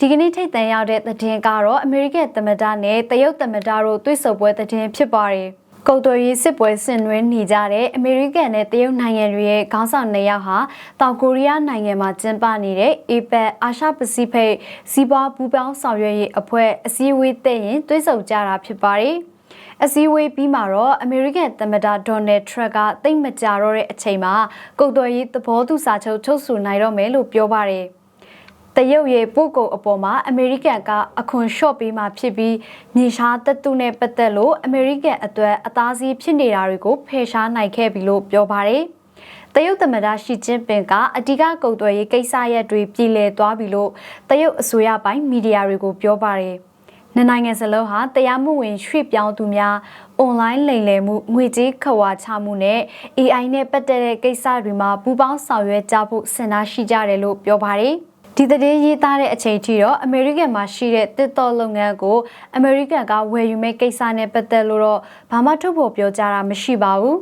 ဒီကနေ့ထိတ်တန့်ရောက်တဲ့သတင်းကတော့အမေရိကန်သမ္မတနဲ့တရုတ်သမ္မတတို့တွေ့ဆုံပွဲသတင်းဖြစ်ပါတယ်။ကုတ်တော်ရေးစစ်ပွဲဆင်နွှဲနေကြတဲ့အမေရိကန်နဲ့တရုတ်နိုင်ငံတွေရဲ့ခေါင်းဆောင်နှစ်ယောက်ဟာတောင်ကိုရီးယားနိုင်ငံမှာကျင်းပနေတဲ့ APEC အာရှပစိဖိတ်စီးပွားပူးပေါင်းဆောင်ရွက်ရေးအဖွဲ့အစည်းအဝေးတဲ့ရင်တွေ့ဆုံကြတာဖြစ်ပါတယ်။အစည်းအဝေးပြီးမှာတော့အမေရိကန်သမ္မတဒေါ်နယ်ထရက်ကတိတ်မကြတော့တဲ့အချိန်မှာကုတ်တော်ရေးသဘောတူစာချုပ်ချုပ်ဆိုနိုင်တော့မယ်လို့ပြောပါတယ်။ တရုတ်ရဲ့ပို့ကုန်အပေါ်မှာအမေရိကန်ကအခွန်လျှော့ပေးမှဖြစ်ပြီးမြေရှားတပ်တုနဲ့ပတ်သက်လို့အမေရိကန်အတွက်အသားစီးဖြစ်နေတာတွေကိုဖယ်ရှားနိုင်ခဲ့ပြီလို့ပြောပါတယ်။တရုတ်သမ္မတရှီကျင်းပင်ကအဓိကကုတ်သွယ်ရေးကိစ္စရပ်တွေပြည်လည်သွားပြီလို့တရုတ်အစိုးရပိုင်းမီဒီယာတွေကိုပြောပါတယ်။နှစ်နိုင်ငံစလုံးဟာတရားမှုဝင်ရွှေ့ပြောင်းသူများအွန်လိုင်းလိမ်လည်မှုငွေကြေးခဝါချမှုနဲ့ AI နဲ့ပတ်သက်တဲ့ကိစ္စတွေမှာပူးပေါင်းဆောင်ရွက်ကြဖို့ဆန္ဒရှိကြတယ်လို့ပြောပါတယ်။ ဒီသတင်းရေးသားတဲ့အချိန်ထိတော့အမေရိကန်မှာရှိတဲ့တစ်တော်လုပ်ငန်းကိုအမေရိကန်ကဝယ်ယူမဲ့ကိစ္စနဲ့ပတ်သက်လို့တော့ဘာမှထုတ်ဖော်ပြောကြတာမရှိပါဘူး